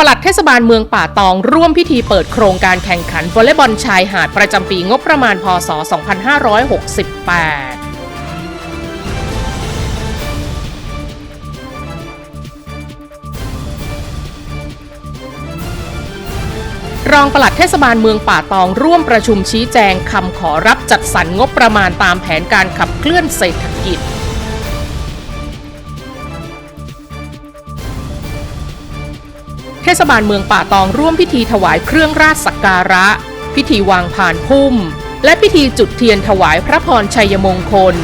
ปลัดเทศบาลเมืองป่าตอง ร่วมพิธีเปิดโครงการแข่งขันวอลเลย์บอลชายหาดประจำปีงบประมาณพศ 2568รองปลัดเทศบาลเมืองป่าตองร่วมประชุมชี้แจงคำขอรับจัดสรรงบประมาณตามแผนการขับเคลื่อนเศรษฐกิจ ทศบาลเมืองป่าตองร่วมพิธีถวายเครื่องราชสักการะ พิธีวางผ่านพุ่ม และพิธีจุดเทียนถวายพระพรชัยมงคล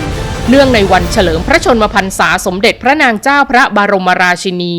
เนื่องในวันเฉลิมพระชนมพรรษาสมเด็จพระนางเจ้าพระบรมราชินี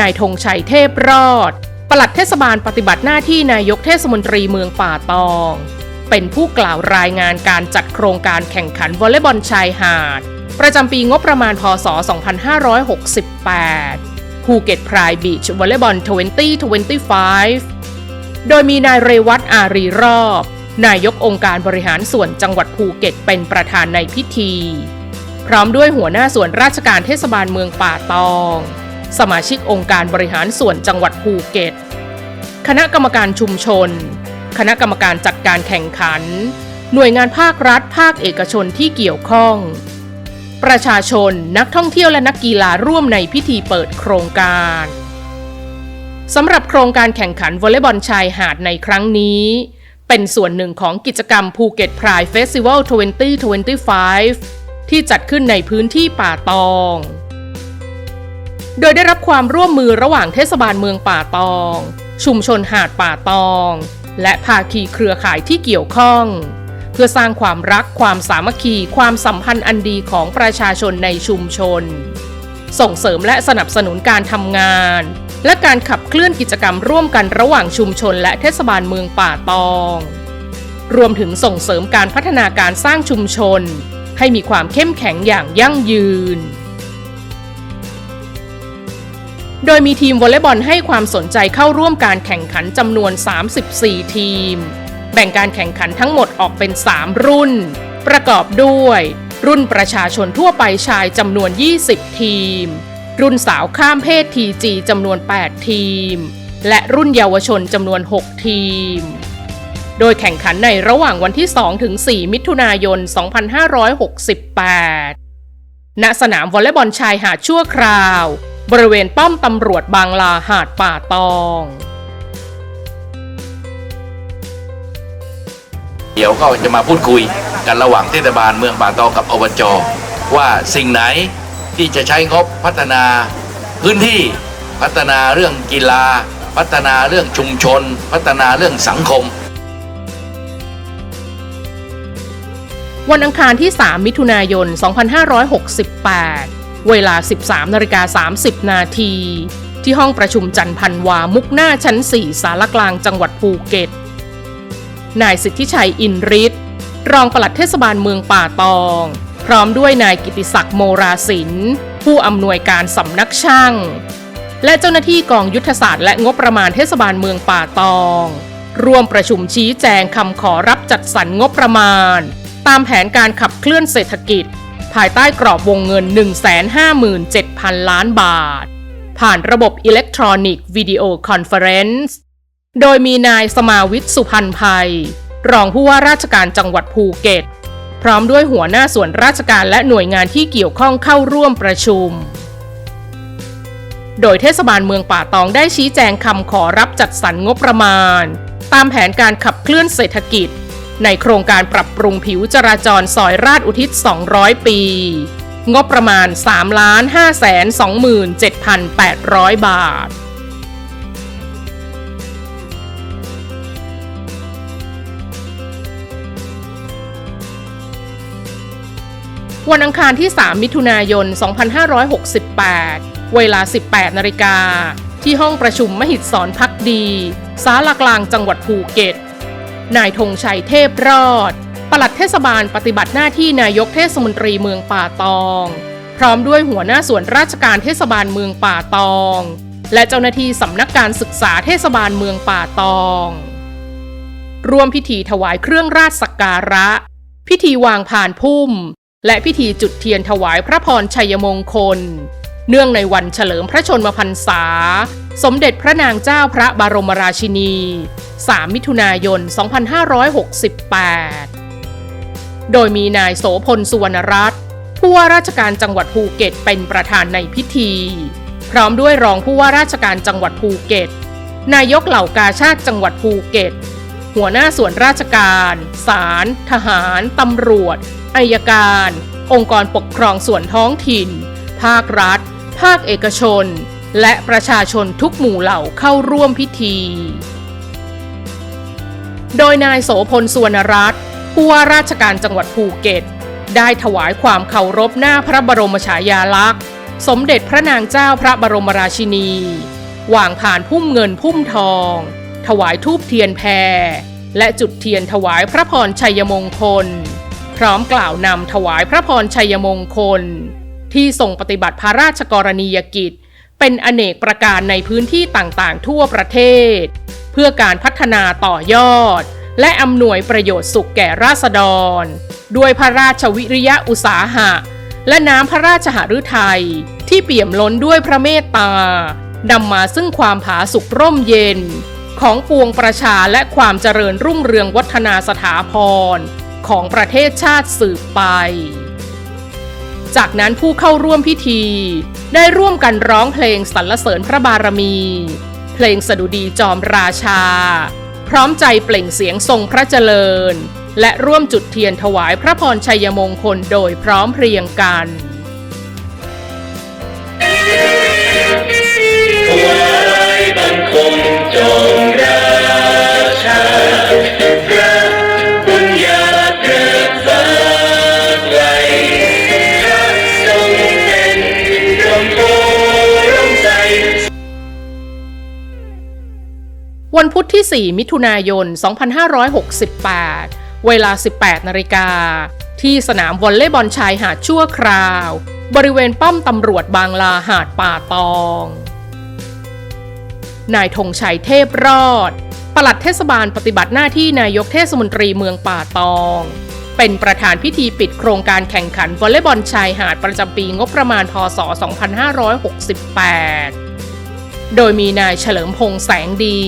นายธงชัยเทพรอด ปลัดเทศบาลปฏิบัติหน้าที่นายกเทศมนตรีเมืองป่าตอง เป็นผู้กล่าวรายงานการจัดโครงการแข่งขันวอลเลย์บอลชายหาด ประจำปีงบประมาณพศ 2568 ภูเก็ตพรายบีชวอลเลย์บอล 2025 โดยมีนายเรวัตอารีรอบ นายกองค์การบริหารส่วนจังหวัดภูเก็ตเป็นประธานในพิธี พร้อมด้วยหัวหน้าส่วนราชการเทศบาลเมืองป่าตอง สมาชิกองค์การบริหารส่วนจังหวัดภูเก็ต คณะกรรมการชุมชน คณะกรรมการจัดการแข่งขัน หน่วยงานภาครัฐ ภาคเอกชนที่เกี่ยวข้อง ประชาชนนักท่องเที่ยวและนักกีฬาร่วมในพิธีเปิดโครงการสำหรับโครงการแข่งขันวอลเลย์บอลชายหาดในครั้งนี้ เป็นส่วนหนึ่งของกิจกรรมภูเก็ตพรายเฟสติวัล2025 ที่จัดขึ้นในพื้นที่ป่าตอง โดยได้รับความร่วมมือระหว่างเทศบาลเมืองป่าตอง ชุมชนหาดป่าตอง และภาคีเครือข่ายที่เกี่ยวข้อง เพื่อสร้างความรักความสามัคคีความสัมพันธ์อันดีของประชาชนในชุมชน ส่งเสริมและสนับสนุนการทำงาน และการขับเคลื่อนกิจกรรมร่วมกันระหว่างชุมชนและเทศบาลเมืองป่าตอง รวมถึงส่งเสริมการพัฒนาการสร้างชุมชน ให้มีความเข้มแข็งอย่างยั่งยืน โดยมีทีมวอลเลย์บอลให้ความสนใจเข้าร่วมการแข่งขันจำนวน 34 ทีม แบ่งการแข่งขันทั้งหมดออกเป็น 3 รุ่น ประกอบด้วย รุ่นประชาชนทั่วไปชายจำนวน 20 ทีม รุ่นสาวข้ามเพศ TG จำนวน 8 ทีม และรุ่นเยาวชนจำนวน 6 ทีม โดยแข่งขันในระหว่างวันที่ 2 ถึง 4 มิถุนายน 2568 ณ สนามวอลเลย์บอลชายหาดชั่วคราว บริเวณป้อมตำรวจบางลาหาดป่าตอง เดี๋ยวก็จะมาพูดคุยกันระหว่างเทศบาลเมืองป่าตองกับอบจว่าสิ่งไหนที่จะใช้งบพัฒนาพื้นที่พัฒนาเรื่องกีฬา พัฒนาเรื่องชุมชน พัฒนาเรื่องสังคม วันอังคารที่ 3 มิถุนายน 2568 เวลา 13นาฬิกา30 นาที ที่ห้องประชุมจันพันวามุกหน้าชั้น 4 สารกลางจังหวัดภูเก็ต นายสิทธิชัยอินริศรองปลัดเทศบาลเมืองป่าตอง พร้อมด้วยนายกิติศักดิ์โมราศิลป์ผู้อำนวยการสำนักช่าง และเจ้าหน้าที่กองยุทธศาสตร์และงบประมาณเทศบาลเมืองป่าตองร่วมประชุมชี้แจงคำขอรับจัดสรรงบประมาณ ตามแผนการขับเคลื่อนเศรษฐกิจ ภายใต้กรอบวงเงิน 157,000 ล้านบาท ผ่านระบบอิเล็กทรอนิกส์วิดีโอคอนเฟอเรนซ์โดยมีนายสมาวิทย์สุพันภัย รองผู้ว่าราชการจังหวัดภูเก็ต พร้อมด้วยหัวหน้าส่วนราชการและหน่วยงานที่เกี่ยวข้องเข้าร่วมประชุม โดยเทศบาลเมืองป่าตองได้ชี้แจงคำขอรับจัดสรรงบประมาณ ตามแผนการขับเคลื่อนเศรษฐกิจ ในโครงการปรับปรุงผิวจราจรซอยราชอุทิศ 200 ปี งบประมาณ 3 5 2 7 8 0 0 บาทวันอังคารที่ 3 มิถุนายน 2568 เวลา 18 นาฬิกา ที่ห้องประชุมมหิตสอนพักดี ศาลากลางจังหวัดภูเก็ต นายธงชัยเทพรอด ปลัดเทศบาลปฏิบัติหน้าที่นายกเทศมนตรีเมืองป่าตอง พร้อมด้วยหัวหน้าส่วนราชการเทศบาลเมืองป่าตอง และเจ้าหน้าที่สำนักการศึกษาเทศบาลเมืองป่าตองร่วมพิธีถวายเครื่องราชสักการะ พิธีวางผ่านพุ่ม และพิธีจุดเทียนถวายพระพรชัยมงคล เนื่องในวันเฉลิมพระชนมพรรษา สมเด็จพระนางเจ้าพระบรมราชินี 3 มิถุนายน 2568 โดยมีนายโสพลสุวรรณรัตน์ผู้ว่าราชการจังหวัดภูเก็ตเป็นประธานในพิธี พร้อมด้วยรองผู้ว่าราชการจังหวัดภูเก็ต นายกเหล่ากาชาติจังหวัดภูเก็ต หัวหน้าส่วนราชการ ศาล ทหาร ตำรวจ อายการ องค์กรปกครองส่วนท้องถิ่น ภาครัฐ ภาคเอกชน และประชาชนทุกหมู่เหล่าเข้าร่วมพิธี โดยนายโสพลสุวรรณรัตน์ผู้ว่าราชการจังหวัดภูเก็ต ได้ถวายความเคารพหน้าพระบรมฉายาลักษณ์ สมเด็จพระนางเจ้าพระบรมราชินี วางผ่านพุ่มเงินพุ่มทอง ถวายทูบเทียนแพร และจุดเทียนถวายพระพรชัยมงคล พร้อมกล่าวนำถวายพระพรชัยมงคล ที่ทรงปฏิบัติพระราชกรณียกิจ เป็นอเนกประการในพื้นที่ต่างๆ ทั่วประเทศ พื่อการพัฒนาต่อยอด และอำนวยประโยชน์สุขแก่ราษฎร ด้วยพระราชวิริยะอุตสาหะ และน้ำพระราชหฤทัยที่เปี่ยมล้นด้วยพระเมตตานำมาซึ่งความผาสุกร่มเย็น ของปวงประชาและความเจริญรุ่งเรืองวัฒนาสถาพรของประเทศชาติสืบไป จากนั้นผู้เข้าร่วมพิธีได้ร่วมกันร้องเพลงสรรเสริญพระบารมี เพลงสดุดีจอมราชา พร้อมใจเปล่งเสียงทรงพระเจริญ และร่วมจุดเทียนถวายพระพรชัยมงคลโดยพร้อมเพรียงกันถวายบังคมจง วันพุธที่ 4 มิถุนายน 2568 เวลา 18 นาฬิกา ที่สนามวอลเลย์บอลชายหาดชั่วคราว บริเวณป้อมตำรวจบางลาหาดป่าตอง นายธงชัยเทพรอด ปลัดเทศบาลปฏิบัติหน้าที่นายกเทศมนตรีเมืองป่าตอง เป็นประธานพิธีปิดโครงการแข่งขันวอลเลย์บอลชายหาดประจำปีงบประมาณพศ 2568โดยมีนายเฉลิมพงษ์แสงดี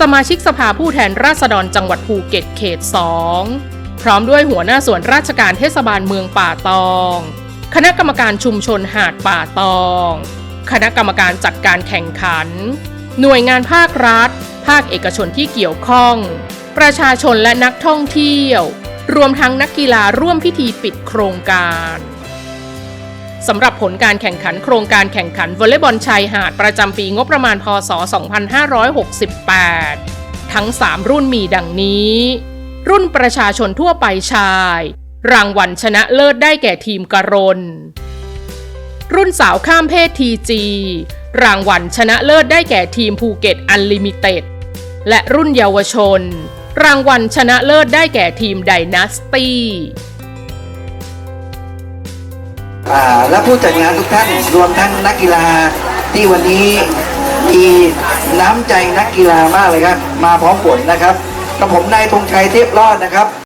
สมาชิกสภาผู้แทนราษฎรจังหวัดภูเก็ตเขต 2 พร้อมด้วยหัวหน้าส่วนราชการเทศบาลเมืองป่าตอง คณะกรรมการชุมชนหาดป่าตอง คณะกรรมการจัดการแข่งขัน หน่วยงานภาครัฐ ภาคเอกชนที่เกี่ยวข้อง ประชาชนและนักท่องเที่ยว รวมทั้งนักกีฬาร่วมพิธีปิดโครงการ สำหรับผลการแข่งขันโครงการแข่งขันวอลเลย์บอลชายหาดประจำปีงบประมาณพศ 2568 ทั้ง 3 รุ่นมีดังนี้ รุ่นประชาชนทั่วไปชาย รางวัลชนะเลิศได้แก่ทีมกรน รุ่นสาวข้ามเพศทีจีรางวัลชนะเลิศได้แก่ทีมภูเก็ตอันลิมิเต็ดและรุ่นเยาวชน รางวัลชนะเลิศได้แก่ทีมไดนาสตี้ และผู้จัดงานทุกท่านรวมทั้งนักกีฬาที่วันนี้มีน้ำใจนักกีฬามากเลยครับ มาพร้อมผลนะครับกับผมนายธงชัยเทพรอดนะครับ